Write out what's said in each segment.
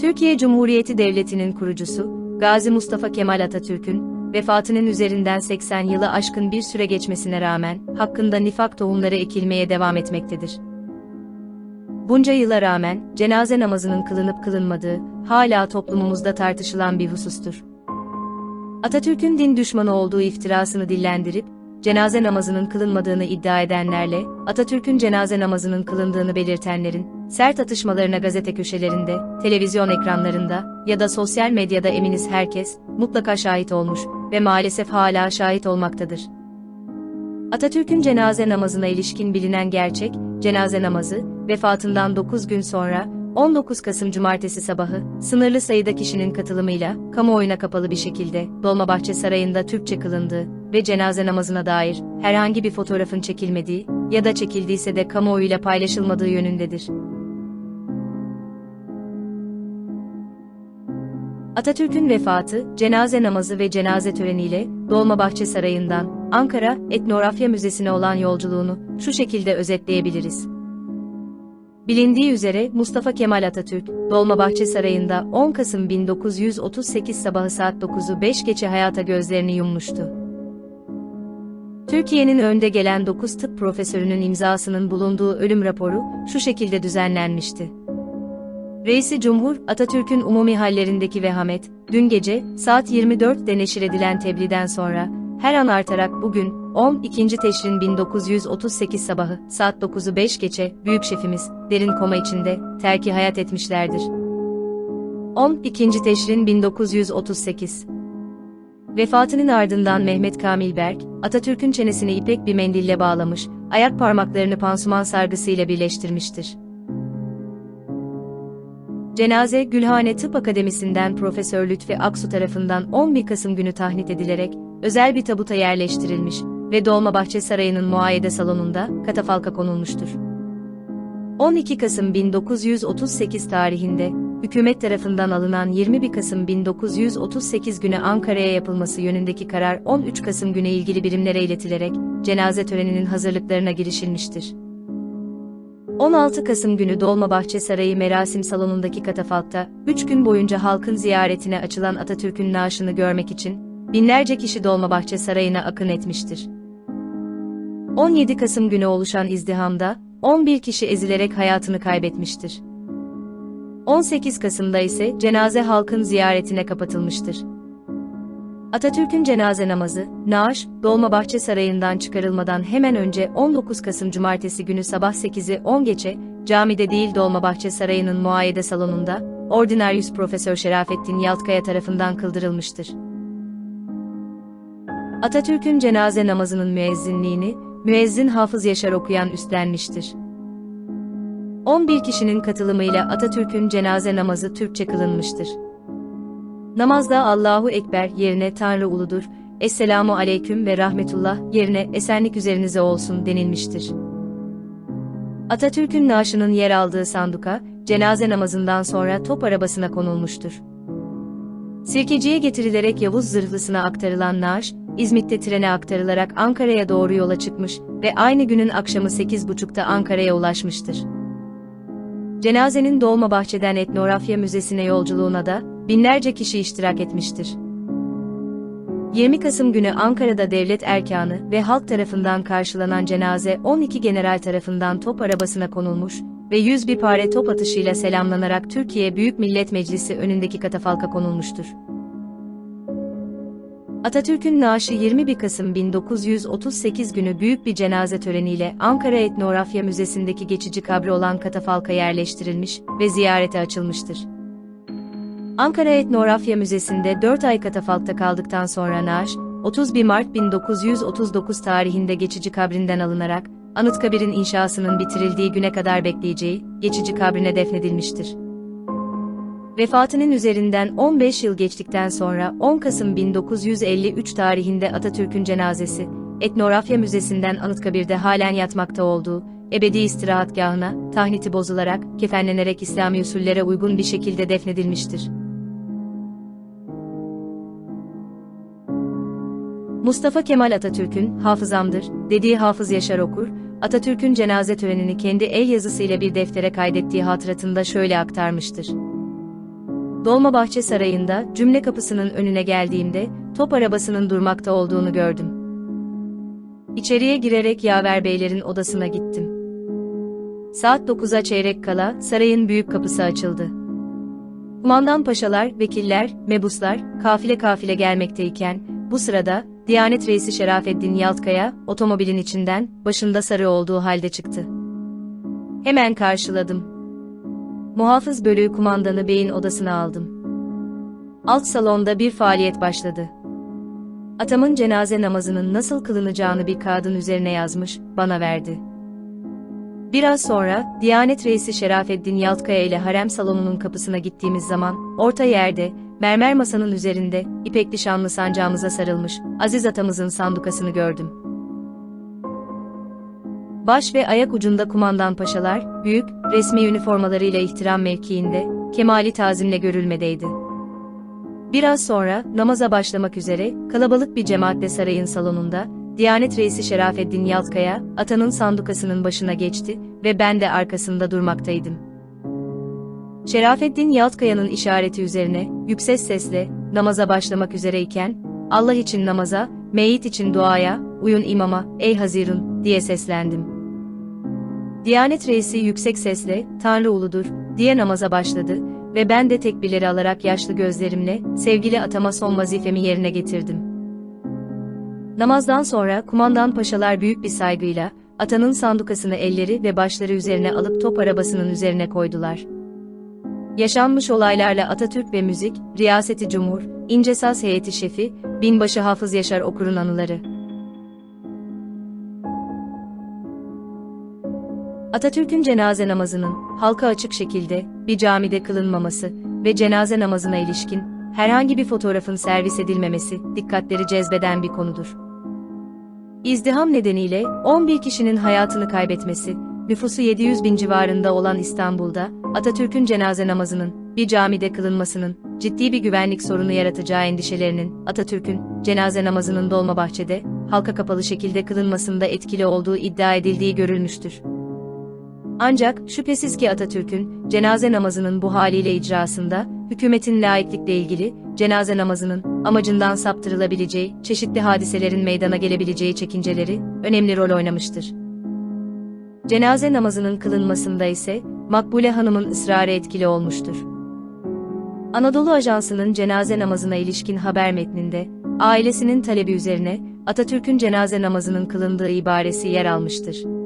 Türkiye Cumhuriyeti Devleti'nin kurucusu, Gazi Mustafa Kemal Atatürk'ün, vefatının üzerinden 80 yılı aşkın bir süre geçmesine rağmen, hakkında nifak tohumları ekilmeye devam etmektedir. Bunca yıla rağmen, cenaze namazının kılınıp kılınmadığı, hala toplumumuzda tartışılan bir husustur. Atatürk'ün din düşmanı olduğu iftirasını dillendirip, cenaze namazının kılınmadığını iddia edenlerle, Atatürk'ün cenaze namazının kılındığını belirtenlerin, sert atışmalarına gazete köşelerinde, televizyon ekranlarında ya da sosyal medyada eminiz herkes, mutlaka şahit olmuş ve maalesef hala şahit olmaktadır. Atatürk'ün cenaze namazına ilişkin bilinen gerçek, cenaze namazı, vefatından 9 gün sonra, 19 Kasım Cumartesi sabahı, sınırlı sayıda kişinin katılımıyla, kamuoyuna kapalı bir şekilde, Dolmabahçe Sarayı'nda Türkçe kılındığı ve cenaze namazına dair herhangi bir fotoğrafın çekilmediği ya da çekildiyse de kamuoyuyla paylaşılmadığı yönündedir. Atatürk'ün vefatı, cenaze namazı ve cenaze töreniyle Dolmabahçe Sarayı'ndan Ankara Etnografya Müzesi'ne olan yolculuğunu şu şekilde özetleyebiliriz. Bilindiği üzere Mustafa Kemal Atatürk, Dolmabahçe Sarayı'nda 10 Kasım 1938 sabahı saat 9'u 5 geçe hayata gözlerini yummuştu. Türkiye'nin önde gelen 9 tıp profesörünün imzasının bulunduğu ölüm raporu şu şekilde düzenlenmişti. Reisi Cumhur, Atatürk'ün umumi hallerindeki vehamet, dün gece, saat 24'de neşir edilen tebliğden sonra, her an artarak bugün, 12. Teşrin 1938 sabahı, saat 9'u 5 geçe, büyük şefimiz, derin koma içinde, terki hayat etmişlerdir. 12. Teşrin 1938 Vefatının ardından Mehmet Kamil Berk, Atatürk'ün çenesini ipek bir mendille bağlamış, ayak parmaklarını pansuman sargısıyla birleştirmiştir. Cenaze Gülhane Tıp Akademisi'nden Profesör Lütfi Aksu tarafından 11 Kasım günü tahnit edilerek özel bir tabuta yerleştirilmiş ve Dolmabahçe Sarayı'nın muayede salonunda katafalka konulmuştur. 12 Kasım 1938 tarihinde hükümet tarafından alınan 21 Kasım 1938 günü Ankara'ya yapılması yönündeki karar 13 Kasım günü ilgili birimlere iletilerek cenaze töreninin hazırlıklarına girişilmiştir. 16 Kasım günü Dolmabahçe Sarayı Merasim Salonu'ndaki katafalkta, 3 gün boyunca halkın ziyaretine açılan Atatürk'ün naaşını görmek için, binlerce kişi Dolmabahçe Sarayı'na akın etmiştir. 17 Kasım günü oluşan izdihamda, 11 kişi ezilerek hayatını kaybetmiştir. 18 Kasım'da ise cenaze halkın ziyaretine kapatılmıştır. Atatürk'ün cenaze namazı, naaş, Dolmabahçe Sarayı'ndan çıkarılmadan hemen önce 19 Kasım Cumartesi günü sabah 8'i 10 geçe, camide değil Dolmabahçe Sarayı'nın muayede salonunda, Ordinarius Profesör Şerafettin Yaltkaya tarafından kıldırılmıştır. Atatürk'ün cenaze namazının müezzinliğini, müezzin Hafız Yaşar okuyan üstlenmiştir. 11 kişinin katılımıyla Atatürk'ün cenaze namazı Türkçe kılınmıştır. Namazda Allahu Ekber yerine Tanrı uludur, Esselamu Aleyküm ve Rahmetullah yerine esenlik üzerinize olsun denilmiştir. Atatürk'ün naaşının yer aldığı sanduka, cenaze namazından sonra top arabasına konulmuştur. Sirkeciye getirilerek Yavuz zırhlısına aktarılan naaş, İzmit'te trene aktarılarak Ankara'ya doğru yola çıkmış ve aynı günün akşamı 8.30'da Ankara'ya ulaşmıştır. Cenazenin Dolmabahçe'den Etnografya Müzesi'ne yolculuğuna da binlerce kişi iştirak etmiştir. 20 Kasım günü Ankara'da devlet erkanı ve halk tarafından karşılanan cenaze 12 general tarafından top arabasına konulmuş ve 101 pare top atışıyla selamlanarak Türkiye Büyük Millet Meclisi önündeki katafalka konulmuştur. Atatürk'ün naaşı 21 Kasım 1938 günü büyük bir cenaze töreniyle Ankara Etnografya Müzesi'ndeki geçici kabri olan katafalka yerleştirilmiş ve ziyarete açılmıştır. Ankara Etnografya Müzesi'nde 4 ay katafalkta kaldıktan sonra naaş, 31 Mart 1939 tarihinde geçici kabrinden alınarak, Anıtkabir'in inşasının bitirildiği güne kadar bekleyeceği, geçici kabrine defnedilmiştir. Vefatının üzerinden 15 yıl geçtikten sonra 10 Kasım 1953 tarihinde Atatürk'ün cenazesi, Etnografya Müzesi'nden Anıtkabir'de halen yatmakta olduğu, ebedi istirahatgahına, tahniti bozularak, kefenlenerek İslami usullere uygun bir şekilde defnedilmiştir. Mustafa Kemal Atatürk'ün, hafızamdır, dediği Hafız Yaşar Okur, Atatürk'ün cenaze törenini kendi el yazısıyla bir deftere kaydettiği hatıratında şöyle aktarmıştır. Dolmabahçe Sarayı'nda cümle kapısının önüne geldiğimde top arabasının durmakta olduğunu gördüm. İçeriye girerek yaver beylerin odasına gittim. Saat 9'a çeyrek kala sarayın büyük kapısı açıldı. Kumandan paşalar, vekiller, mebuslar kafile kafile gelmekteyken bu sırada Diyanet Reisi Şerafeddin Yaltkaya otomobilin içinden başında sarı olduğu halde çıktı. Hemen karşıladım. Muhafız bölüğü kumandanı beyin odasına aldım. Alt salonda bir faaliyet başladı. Atamın cenaze namazının nasıl kılınacağını bir kağıdın üzerine yazmış, bana verdi. Biraz sonra, Diyanet Reisi Şerafeddin Yaltkaya ile harem salonunun kapısına gittiğimiz zaman, orta yerde, mermer masanın üzerinde, ipekli şanlı sancağımıza sarılmış, aziz atamızın sandukasını gördüm. Baş ve ayak ucunda kumandan paşalar, büyük, resmi üniformalarıyla ihtiram mevkiinde, kemali tazimle görülmedeydi. Biraz sonra, namaza başlamak üzere, kalabalık bir cemaatle sarayın salonunda, Diyanet Reisi Şerafeddin Yaltkaya, atanın sandukasının başına geçti ve ben de arkasında durmaktaydım. Şerafeddin Yaltkaya'nın işareti üzerine, yüksek sesle, namaza başlamak üzereyken, Allah için namaza, meyit için duaya, uyun imama, ey Hazirun, diye seslendim. Diyanet reisi yüksek sesle, Tanrı uludur, diye namaza başladı ve ben de tekbirleri alarak yaşlı gözlerimle, sevgili atama son vazifemi yerine getirdim. Namazdan sonra kumandan paşalar büyük bir saygıyla, atanın sandukasını elleri ve başları üzerine alıp top arabasının üzerine koydular. Yaşanmış olaylarla Atatürk ve müzik, Riyaseti Cumhur, İncesaz Heyeti Şefi, Binbaşı Hafız Yaşar Okur'un anıları. Atatürk'ün cenaze namazının, halka açık şekilde, bir camide kılınmaması ve cenaze namazına ilişkin, herhangi bir fotoğrafın servis edilmemesi, dikkatleri cezbeden bir konudur. İzdiham nedeniyle, 11 kişinin hayatını kaybetmesi, nüfusu 700 bin civarında olan İstanbul'da, Atatürk'ün cenaze namazının, bir camide kılınmasının, ciddi bir güvenlik sorunu yaratacağı endişelerinin, Atatürk'ün, cenaze namazının Dolmabahçe'de, halka kapalı şekilde kılınmasında etkili olduğu iddia edildiği görülmüştür. Ancak, şüphesiz ki Atatürk'ün, cenaze namazının bu haliyle icrasında, hükümetin laiklikle ilgili, cenaze namazının, amacından saptırılabileceği, çeşitli hadiselerin meydana gelebileceği çekinceleri, önemli rol oynamıştır. Cenaze namazının kılınmasında ise, Makbule Hanım'ın ısrarı etkili olmuştur. Anadolu Ajansı'nın cenaze namazına ilişkin haber metninde, ailesinin talebi üzerine, Atatürk'ün cenaze namazının kılındığı ibaresi yer almıştır.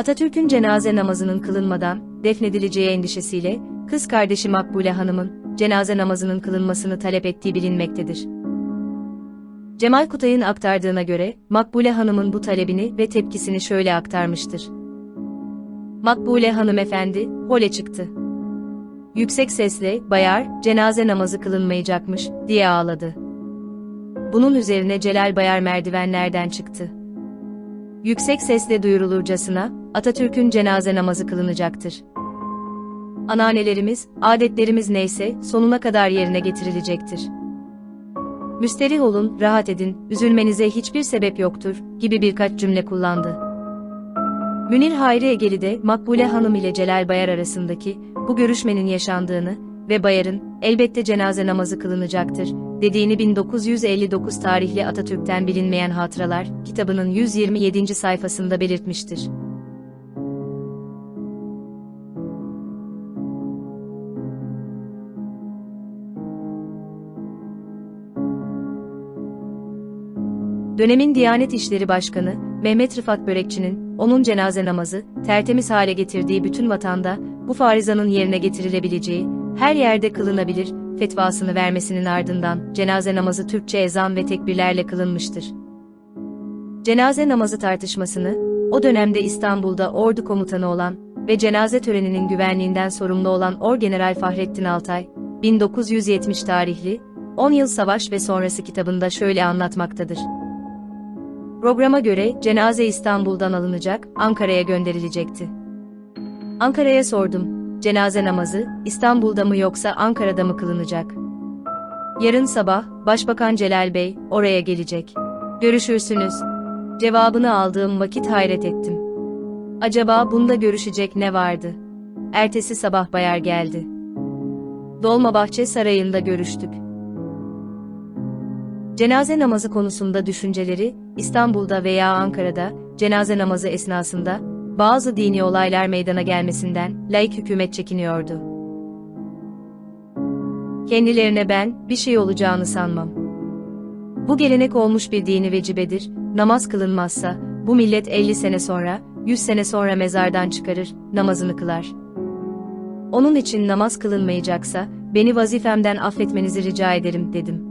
Atatürk'ün cenaze namazının kılınmadan, defnedileceği endişesiyle, kız kardeşi Makbule Hanım'ın, cenaze namazının kılınmasını talep ettiği bilinmektedir. Cemal Kutay'ın aktardığına göre, Makbule Hanım'ın bu talebini ve tepkisini şöyle aktarmıştır. Makbule hanımefendi, hole çıktı. Yüksek sesle, bayar, cenaze namazı kılınmayacakmış, diye ağladı. Bunun üzerine Celal Bayar merdivenlerden çıktı. Yüksek sesle duyurulurcasına, Atatürk'ün cenaze namazı kılınacaktır. Ananelerimiz, adetlerimiz neyse, sonuna kadar yerine getirilecektir. Müsterih olun, rahat edin, üzülmenize hiçbir sebep yoktur, gibi birkaç cümle kullandı. Münir Hayri Egeli de Makbule Hanım ile Celal Bayar arasındaki bu görüşmenin yaşandığını ve Bayar'ın elbette cenaze namazı kılınacaktır dediğini 1959 tarihli Atatürk'ten bilinmeyen hatıralar kitabının 127. sayfasında belirtmiştir. Dönemin Diyanet İşleri Başkanı, Mehmet Rıfat Börekçi'nin, onun cenaze namazı, tertemiz hale getirdiği bütün vatanda, bu farizanın yerine getirilebileceği, her yerde kılınabilir, fetvasını vermesinin ardından, cenaze namazı Türkçe ezan ve tekbirlerle kılınmıştır. Cenaze namazı tartışmasını, o dönemde İstanbul'da ordu komutanı olan ve cenaze töreninin güvenliğinden sorumlu olan Orgeneral Fahrettin Altay, 1970 tarihli, 10 yıl savaş ve sonrası kitabında şöyle anlatmaktadır. Programa göre cenaze İstanbul'dan alınacak, Ankara'ya gönderilecekti. Ankara'ya sordum, cenaze namazı İstanbul'da mı yoksa Ankara'da mı kılınacak? Yarın sabah Başbakan Celal Bey oraya gelecek. Görüşürsünüz. Cevabını aldığım vakit hayret ettim. Acaba bunda görüşecek ne vardı? Ertesi sabah Bayar geldi. Dolmabahçe Sarayı'nda görüştük. Cenaze namazı konusunda düşünceleri, İstanbul'da veya Ankara'da, cenaze namazı esnasında, bazı dini olaylar meydana gelmesinden, laik hükümet çekiniyordu. Kendilerine ben, bir şey olacağını sanmam. Bu gelenek olmuş bir dini vecibedir, namaz kılınmazsa, bu millet 50 sene sonra, 100 sene sonra mezardan çıkarır, namazını kılar. Onun için namaz kılınmayacaksa, beni vazifemden affetmenizi rica ederim, dedim.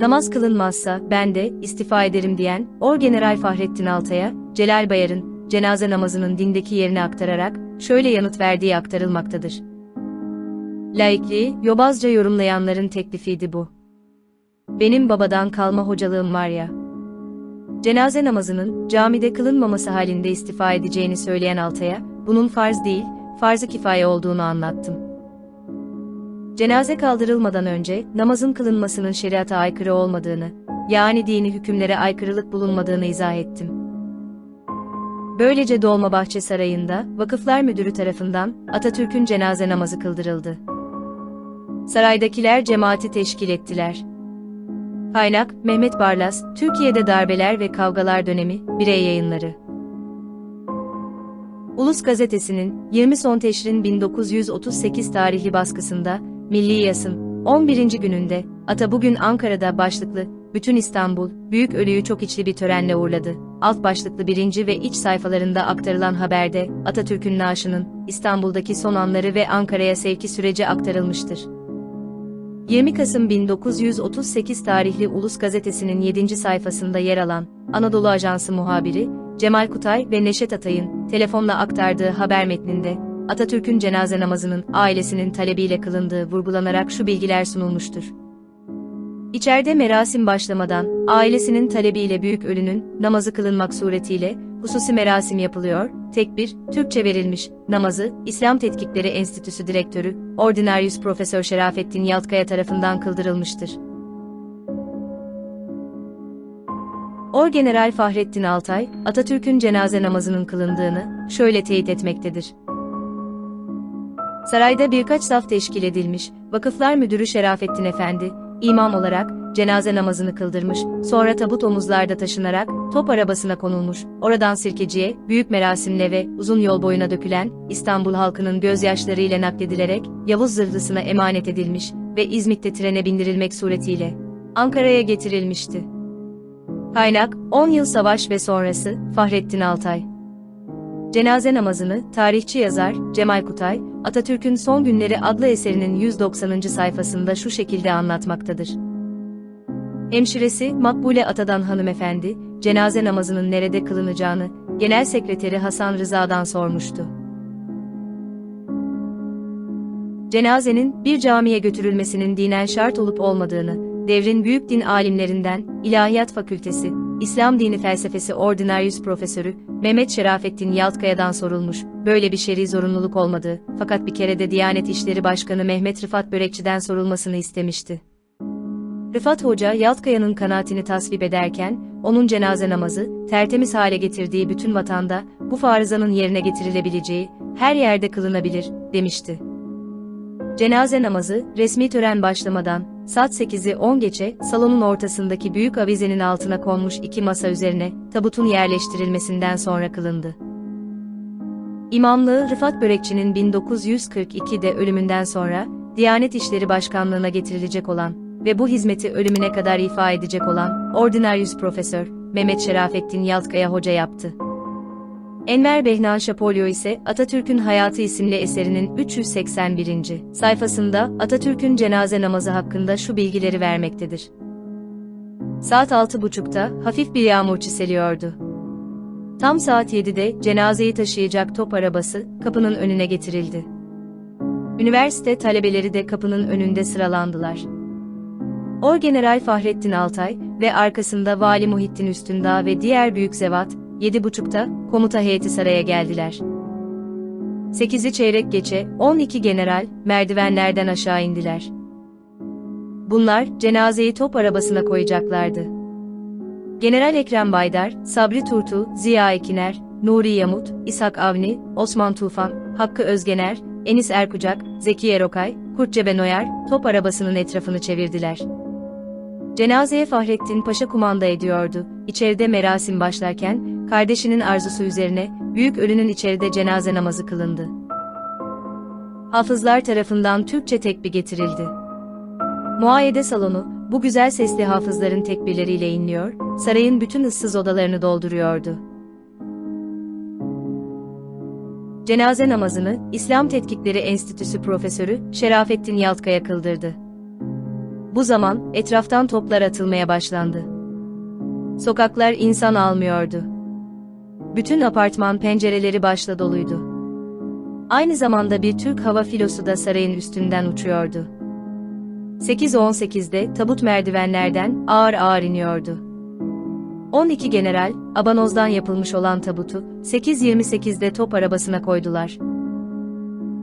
Namaz kılınmazsa, ben de, istifa ederim diyen, Orgeneral Fahrettin Altay'a, Celal Bayar'ın, cenaze namazının dindeki yerini aktararak, şöyle yanıt verdiği aktarılmaktadır. Laikliği, yobazca yorumlayanların teklifiydi bu. Benim babadan kalma hocalığım var ya. Cenaze namazının, camide kılınmaması halinde istifa edeceğini söyleyen Altay'a, bunun farz değil, farz-ı kifaye olduğunu anlattım. Cenaze kaldırılmadan önce, namazın kılınmasının şeriata aykırı olmadığını, yani dini hükümlere aykırılık bulunmadığını izah ettim. Böylece Dolmabahçe Sarayı'nda, Vakıflar Müdürü tarafından, Atatürk'ün cenaze namazı kıldırıldı. Saraydakiler cemaati teşkil ettiler. Kaynak, Mehmet Barlas, Türkiye'de Darbeler ve Kavgalar Dönemi, Birey Yayınları. Ulus Gazetesi'nin 20 son teşrin 1938 tarihli baskısında, Milli Yasın, 11. gününde, Ata bugün Ankara'da başlıklı, bütün İstanbul, büyük ölüyü çok içli bir törenle uğurladı. Alt başlıklı birinci ve iç sayfalarında aktarılan haberde, Atatürk'ün naaşının, İstanbul'daki son anları ve Ankara'ya sevki süreci aktarılmıştır. 20 Kasım 1938 tarihli Ulus Gazetesi'nin 7. sayfasında yer alan, Anadolu Ajansı muhabiri, Cemal Kutay ve Neşet Atay'ın telefonla aktardığı haber metninde, Atatürk'ün cenaze namazının ailesinin talebiyle kılındığı vurgulanarak şu bilgiler sunulmuştur. İçeride merasim başlamadan, ailesinin talebiyle büyük ölünün, namazı kılınmak suretiyle, hususi merasim yapılıyor, tekbir, Türkçe verilmiş, namazı, İslam Tetkikleri Enstitüsü Direktörü, Ordinarius Profesör Şerafettin Yaltkaya tarafından kıldırılmıştır. Orgeneral Fahrettin Altay, Atatürk'ün cenaze namazının kılındığını, şöyle teyit etmektedir. Sarayda birkaç saf teşkil edilmiş, Vakıflar Müdürü Şerafettin Efendi, imam olarak, cenaze namazını kıldırmış, sonra tabut omuzlarda taşınarak, top arabasına konulmuş, oradan Sirkeci'ye, büyük merasimle ve uzun yol boyuna dökülen, İstanbul halkının gözyaşlarıyla nakledilerek, Yavuz zırhlısına emanet edilmiş ve İzmit'te trene bindirilmek suretiyle, Ankara'ya getirilmişti. Kaynak, 10 yıl savaş ve sonrası, Fahrettin Altay. Cenaze namazını, tarihçi yazar, Cemal Kutay, Atatürk'ün Son Günleri adlı eserinin 190. sayfasında şu şekilde anlatmaktadır. Hemşiresi, Makbule Atadan hanımefendi, cenaze namazının nerede kılınacağını, Genel Sekreteri Hasan Rıza'dan sormuştu. Cenazenin, bir camiye götürülmesinin dinen şart olup olmadığını, devrin büyük din alimlerinden, İlahiyat Fakültesi, İslam Dini Felsefesi Ordinarius Profesörü, Mehmet Şerafettin Yaltkaya'dan sorulmuş, böyle bir şer'i zorunluluk olmadığı, fakat bir kere de Diyanet İşleri Başkanı Mehmet Rıfat Börekçi'den sorulmasını istemişti. Rıfat Hoca, Yaltkaya'nın kanaatini tasvip ederken, onun cenaze namazı, tertemiz hale getirdiği bütün vatanda, bu farzanın yerine getirilebileceği, her yerde kılınabilir, demişti. Cenaze namazı, resmi tören başlamadan, saat 8'i 10 geçe, salonun ortasındaki büyük avizenin altına konmuş iki masa üzerine, tabutun yerleştirilmesinden sonra kılındı. İmamlığı Rıfat Börekçi'nin 1942'de ölümünden sonra, Diyanet İşleri Başkanlığı'na getirilecek olan ve bu hizmeti ölümüne kadar ifa edecek olan, Ordinarius Profesör, Mehmet Şerafettin Yaltkaya Hoca yaptı. Enver Behnan Şapolyo ise Atatürk'ün Hayatı isimli eserinin 381. sayfasında Atatürk'ün cenaze namazı hakkında şu bilgileri vermektedir. Saat 6.30'da hafif bir yağmur çiseliyordu. Tam saat 7'de cenazeyi taşıyacak top arabası kapının önüne getirildi. Üniversite talebeleri de kapının önünde sıralandılar. Orgeneral Fahrettin Altay ve arkasında Vali Muhittin Üstündağ ve diğer büyük zevat, 7.30'da komuta heyeti saraya geldiler. 8'i çeyrek geçe 12 general merdivenlerden aşağı indiler. Bunlar cenazeyi top arabasına koyacaklardı. General Ekrem Baydar, Sabri Turtu, Ziya Ekiner, Nuri Yamut, İshak Avni, Osman Tufan, Hakkı Özgener, Enis Erkucak, Zeki Erokay, Kurtcebe Noyer, top arabasının etrafını çevirdiler. Cenazeye Fahrettin Paşa kumanda ediyordu. İçeride merasim başlarken, kardeşinin arzusu üzerine, büyük ölünün içeride cenaze namazı kılındı. Hafızlar tarafından Türkçe tekbir getirildi. Muayede salonu, bu güzel sesli hafızların tekbirleriyle inliyor, sarayın bütün ıssız odalarını dolduruyordu. Cenaze namazını, İslam Tetkikleri Enstitüsü Profesörü Şerafettin Yaltkaya kıldırdı. Bu zaman, etraftan toplar atılmaya başlandı. Sokaklar insan almıyordu. Bütün apartman pencereleri başla doluydu. Aynı zamanda bir Türk hava filosu da sarayın üstünden uçuyordu. 8.18'de tabut merdivenlerden ağır ağır iniyordu. 12 general, abanozdan yapılmış olan tabutu, 8.28'de top arabasına koydular.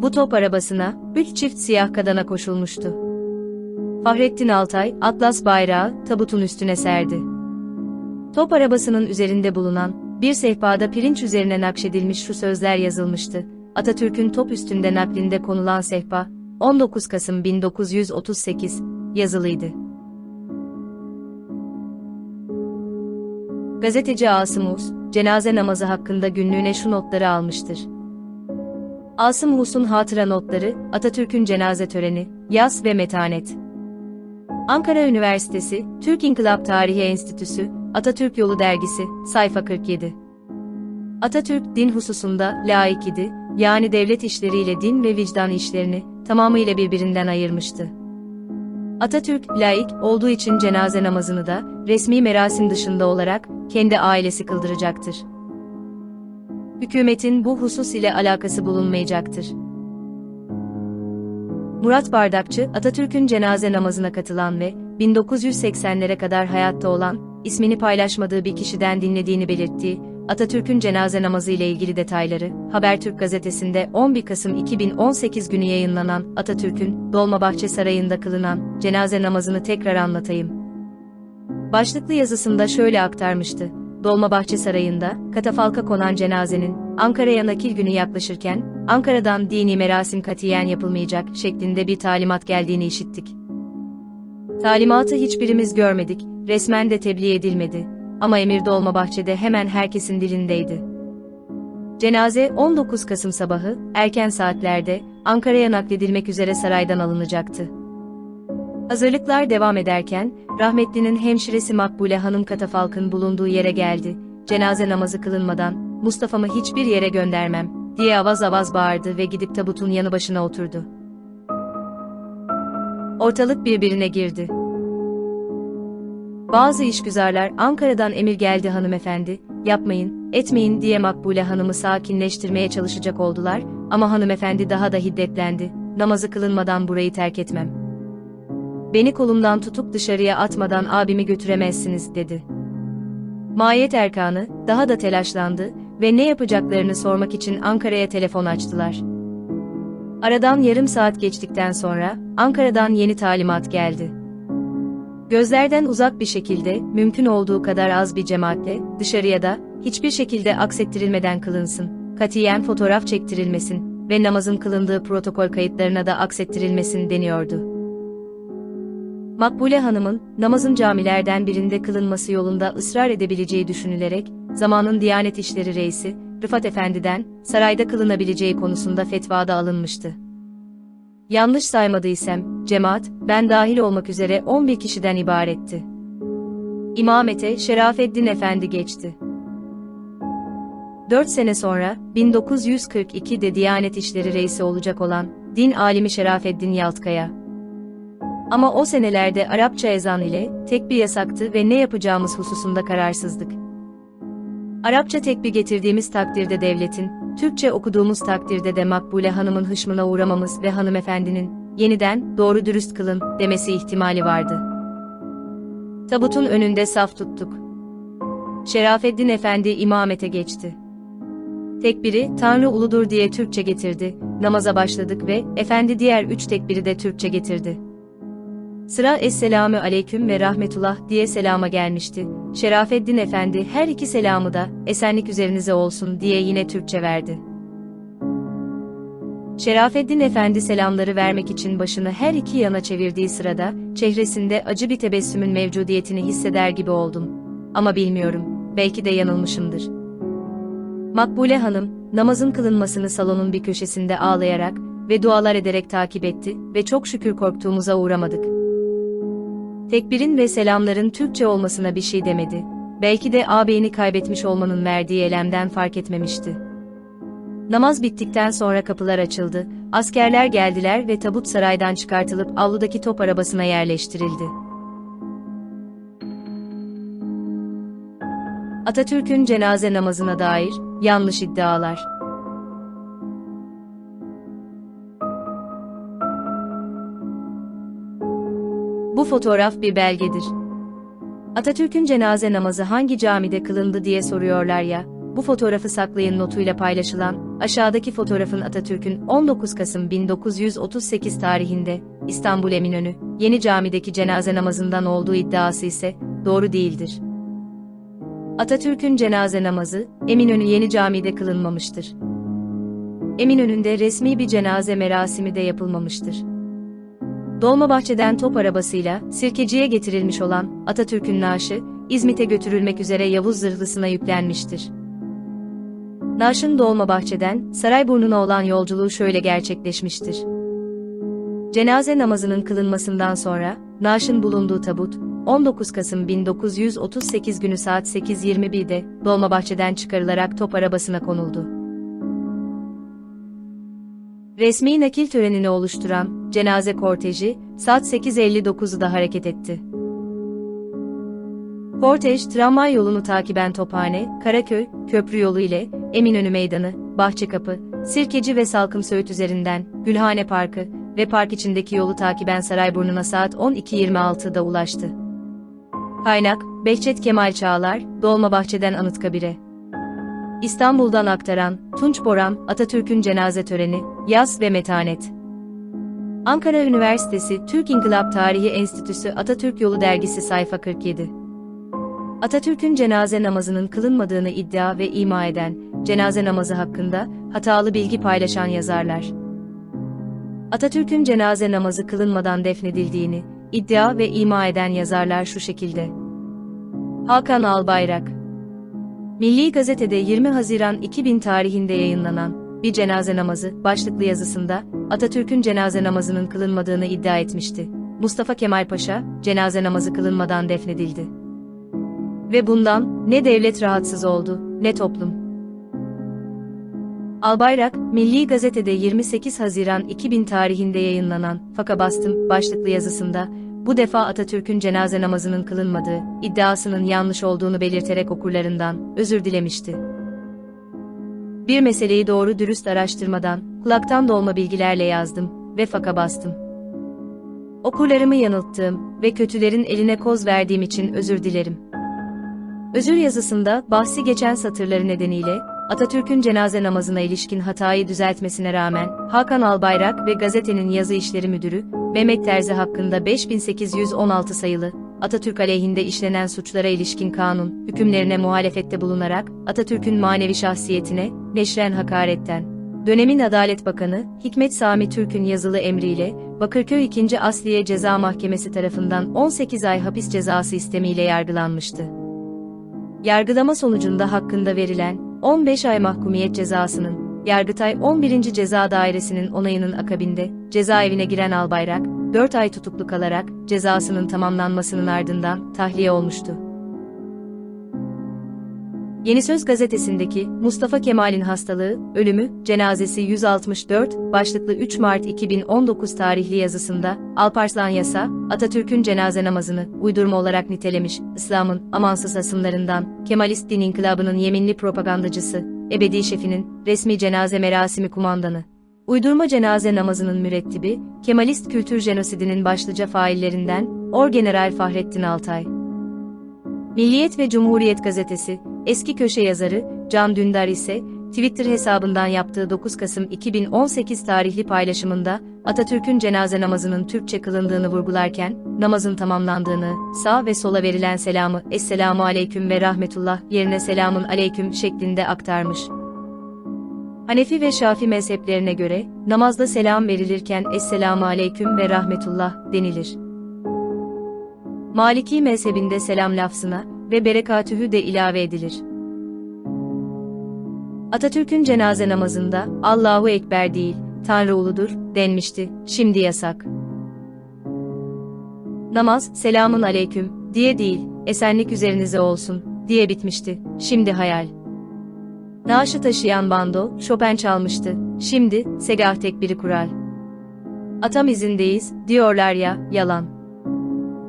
Bu top arabasına, üç çift siyah kadana koşulmuştu. Fahrettin Altay, Atlas bayrağı, tabutun üstüne serdi. Top arabasının üzerinde bulunan, bir sehpada pirinç üzerine nakşedilmiş şu sözler yazılmıştı. Atatürk'ün top üstünde naklinde konulan sehpa, 19 Kasım 1938, yazılıydı. Gazeteci Asım Us, cenaze namazı hakkında günlüğüne şu notları almıştır. Asım Us'un hatıra notları, Atatürk'ün cenaze töreni, yas ve metanet. Ankara Üniversitesi, Türk İnkılap Tarihi Enstitüsü, Atatürk Yolu Dergisi, sayfa 47. Atatürk, din hususunda, laik idi, yani devlet işleriyle din ve vicdan işlerini, tamamıyla birbirinden ayırmıştı. Atatürk, laik olduğu için cenaze namazını da, resmi merasim dışında olarak, kendi ailesi kıldıracaktır. Hükümetin bu husus ile alakası bulunmayacaktır. Murat Bardakçı, Atatürk'ün cenaze namazına katılan ve 1980'lere kadar hayatta olan, ismini paylaşmadığı bir kişiden dinlediğini belirttiği, Atatürk'ün cenaze namazı ile ilgili detayları, Habertürk gazetesinde 11 Kasım 2018 günü yayınlanan Atatürk'ün Dolmabahçe Sarayı'nda kılınan cenaze namazını tekrar anlatayım. Başlıklı yazısında şöyle aktarmıştı. Dolmabahçe Sarayı'nda katafalka konan cenazenin Ankara'ya nakil günü yaklaşırken Ankara'dan dini merasim katiyen yapılmayacak şeklinde bir talimat geldiğini işittik. Talimatı hiçbirimiz görmedik, resmen de tebliğ edilmedi. Ama emir Dolmabahçe'de hemen herkesin dilindeydi. Cenaze 19 Kasım sabahı, erken saatlerde, Ankara'ya nakledilmek üzere saraydan alınacaktı. Hazırlıklar devam ederken, rahmetlinin hemşiresi Makbule Hanım katafalkın bulunduğu yere geldi. Cenaze namazı kılınmadan, Mustafa'mı hiçbir yere göndermem, diye avaz avaz bağırdı ve gidip tabutun yanı başına oturdu. Ortalık birbirine girdi. Bazı işgüzarlar Ankara'dan emir geldi hanımefendi, yapmayın, etmeyin diye Makbule Hanım'ı sakinleştirmeye çalışacak oldular ama hanımefendi daha da hiddetlendi, namazı kılınmadan burayı terk etmem. Beni kolumdan tutup dışarıya atmadan abimi götüremezsiniz dedi. Mahiyet Erkanı daha da telaşlandı ve ne yapacaklarını sormak için Ankara'ya telefon açtılar. Aradan yarım saat geçtikten sonra Ankara'dan yeni talimat geldi. Gözlerden uzak bir şekilde, mümkün olduğu kadar az bir cemaatle, dışarıya da, hiçbir şekilde aksettirilmeden kılınsın, katiyen fotoğraf çektirilmesin ve namazın kılındığı protokol kayıtlarına da aksettirilmesin deniyordu. Makbule Hanım'ın, namazın camilerden birinde kılınması yolunda ısrar edebileceği düşünülerek, zamanın Diyanet İşleri Reisi, Rıfat Efendi'den, sarayda kılınabileceği konusunda fetvada alınmıştı. Yanlış saymadıysam, cemaat, ben dahil olmak üzere 11 kişiden ibaretti. İmamete Şerafeddin Efendi geçti. 4 sene sonra, 1942'de Diyanet İşleri Reisi olacak olan, din alimi Şerafeddin Yaltkaya. Ama o senelerde Arapça ezan ile, tekbir yasaktı ve ne yapacağımız hususunda kararsızdık. Arapça tekbir getirdiğimiz takdirde devletin, Türkçe okuduğumuz takdirde de Makbule Hanım'ın hışmına uğramamız ve hanımefendinin, yeniden, doğru dürüst kılın, demesi ihtimali vardı. Tabutun önünde saf tuttuk. Şerafeddin Efendi imamete geçti. Tekbiri, Tanrı uludur diye Türkçe getirdi, namaza başladık ve, Efendi diğer üç tekbiri de Türkçe getirdi. Sıra Esselamü Aleyküm ve Rahmetullah diye selama gelmişti. Şerafeddin Efendi her iki selamı da esenlik üzerinize olsun diye yine Türkçe verdi. Şerafeddin Efendi selamları vermek için başını her iki yana çevirdiği sırada, çehresinde acı bir tebessümün mevcudiyetini hisseder gibi oldum. Ama bilmiyorum, belki de yanılmışımdır. Makbule Hanım, namazın kılınmasını salonun bir köşesinde ağlayarak ve dualar ederek takip etti ve çok şükür korktuğumuza uğramadık. Tekbirin ve selamların Türkçe olmasına bir şey demedi. Belki de ağabeyini kaybetmiş olmanın verdiği elemden fark etmemişti. Namaz bittikten sonra kapılar açıldı, askerler geldiler ve tabut saraydan çıkartılıp avludaki top arabasına yerleştirildi. Atatürk'ün cenaze namazına dair yanlış iddialar. Bu fotoğraf bir belgedir. Atatürk'ün cenaze namazı hangi camide kılındı diye soruyorlar ya, bu fotoğrafı saklayın notuyla paylaşılan, aşağıdaki fotoğrafın Atatürk'ün 19 Kasım 1938 tarihinde, İstanbul Eminönü, Yeni Cami'deki cenaze namazından olduğu iddiası ise, doğru değildir. Atatürk'ün cenaze namazı, Eminönü Yeni Cami'de kılınmamıştır. Eminönü'nde resmi bir cenaze merasimi de yapılmamıştır. Dolmabahçe'den top arabasıyla Sirkeci'ye getirilmiş olan Atatürk'ün naaşı, İzmit'e götürülmek üzere Yavuz zırhlısına yüklenmiştir. Naaşın Dolmabahçe'den Sarayburnu'na olan yolculuğu şöyle gerçekleşmiştir. Cenaze namazının kılınmasından sonra, naaşın bulunduğu tabut, 19 Kasım 1938 günü saat 8.21'de Dolmabahçe'den çıkarılarak top arabasına konuldu. Resmi nakil törenini oluşturan cenaze korteji saat 8.59'da hareket etti. Kortej tramvay yolunu takiben Tophane, Karaköy, Köprü yolu ile Eminönü Meydanı, Bahçekapı, Sirkeci ve Salkım Söğüt üzerinden Gülhane Parkı ve park içindeki yolu takiben Sarayburnu'na saat 12.26'da ulaştı. Kaynak, Behçet Kemal Çağlar, Dolmabahçe'den Anıtkabir'e. İstanbul'dan aktaran, Tunç Boran, Atatürk'ün cenaze töreni, Yaz ve Metanet. Ankara Üniversitesi Türk İnkılap Tarihi Enstitüsü Atatürk Yolu Dergisi sayfa 47. Atatürk'ün cenaze namazının kılınmadığını iddia ve ima eden, cenaze namazı hakkında hatalı bilgi paylaşan yazarlar. Atatürk'ün cenaze namazı kılınmadan defnedildiğini iddia ve ima eden yazarlar şu şekilde. Hakan Albayrak Milli Gazete'de 20 Haziran 2000 tarihinde yayınlanan bir cenaze namazı başlıklı yazısında Atatürk'ün cenaze namazının kılınmadığını iddia etmişti. Mustafa Kemal Paşa cenaze namazı kılınmadan defnedildi. Ve bundan ne devlet rahatsız oldu, ne toplum. Albayrak, Milli Gazete'de 28 Haziran 2000 tarihinde yayınlanan Faka Bastım başlıklı yazısında, bu defa Atatürk'ün cenaze namazının kılınmadığı, iddiasının yanlış olduğunu belirterek okurlarından özür dilemişti. Bir meseleyi doğru dürüst araştırmadan, kulaktan dolma bilgilerle yazdım ve faka bastım. Okurlarımı yanılttığım ve kötülerin eline koz verdiğim için özür dilerim. Özür yazısında bahsi geçen satırları nedeniyle Atatürk'ün cenaze namazına ilişkin hatayı düzeltmesine rağmen Hakan Albayrak ve gazetenin yazı işleri müdürü Mehmet Terzi hakkında 5816 sayılı Atatürk aleyhinde işlenen suçlara ilişkin kanun hükümlerine muhalefette bulunarak Atatürk'ün manevi şahsiyetine neşren hakaretten Dönemin Adalet Bakanı Hikmet Sami Türk'ün yazılı emriyle Bakırköy 2. Asliye Ceza Mahkemesi tarafından 18 ay hapis cezası istemiyle yargılanmıştı. Yargılama sonucunda hakkında verilen 15 ay mahkumiyet cezasının Yargıtay 11. Ceza Dairesi'nin onayının akabinde cezaevine giren Albayrak 4 ay tutuklu kalarak cezasının tamamlanmasının ardından tahliye olmuştu. Yeni Söz gazetesindeki Mustafa Kemal'in hastalığı, ölümü, cenazesi 164 başlıklı 3 Mart 2019 tarihli yazısında Alparslan Yasa, Atatürk'ün cenaze namazını uydurma olarak nitelemiş, İslam'ın amansız asımlarından, Kemalist din inkılabının yeminli propagandacısı, ebedi şefinin resmi cenaze merasimi kumandanı. Uydurma cenaze namazının mürettibi, Kemalist kültür jenosidinin başlıca faillerinden Orgeneral Fahrettin Altay. Milliyet ve Cumhuriyet gazetesi, eski köşe yazarı Can Dündar ise Twitter hesabından yaptığı 9 Kasım 2018 tarihli paylaşımında Atatürk'ün cenaze namazının Türkçe kılındığını vurgularken namazın tamamlandığını, sağ ve sola verilen selamı Esselamu Aleyküm ve Rahmetullah yerine Selamun Aleyküm şeklinde aktarmış. Hanefi ve Şafi mezheplerine göre, namazda selam verilirken Esselamu Aleyküm ve Rahmetullah denilir. Maliki mezhebinde selam lafzına ve berekatühü de ilave edilir. Atatürk'ün cenaze namazında Allahu Ekber değil, Tanrı uludur denmişti, şimdi yasak. Namaz, selamun aleyküm diye değil, esenlik üzerinize olsun diye bitmişti, şimdi hayal. Naaşı taşıyan bando, Chopin çalmıştı, şimdi, Segah tekbiri kural. Atam izindeyiz, diyorlar ya, yalan.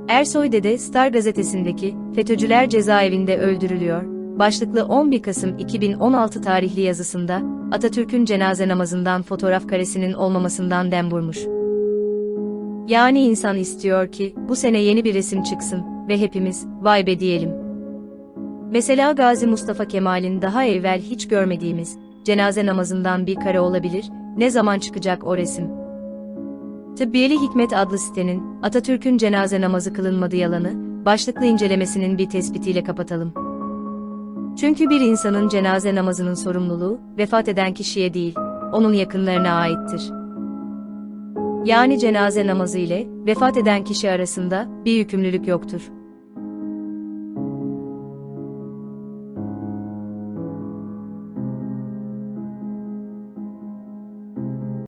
Ersoy Dede Star gazetesindeki FETÖ'cüler cezaevinde öldürülüyor. Başlıklı 11 Kasım 2016 tarihli yazısında Atatürk'ün cenaze namazından fotoğraf karesinin olmamasından dem vurmuş. Yani insan istiyor ki bu sene yeni bir resim çıksın ve hepimiz vay be diyelim. Mesela Gazi Mustafa Kemal'in daha evvel hiç görmediğimiz cenaze namazından bir kare olabilir. Ne zaman çıkacak o resim? Tıbbiyeli Hikmet adlı sitenin Atatürk'ün cenaze namazı kılınmadı yalanı başlıklı incelemesinin bir tespitiyle kapatalım. Çünkü bir insanın cenaze namazının sorumluluğu vefat eden kişiye değil, onun yakınlarına aittir. Yani cenaze namazı ile vefat eden kişi arasında bir yükümlülük yoktur.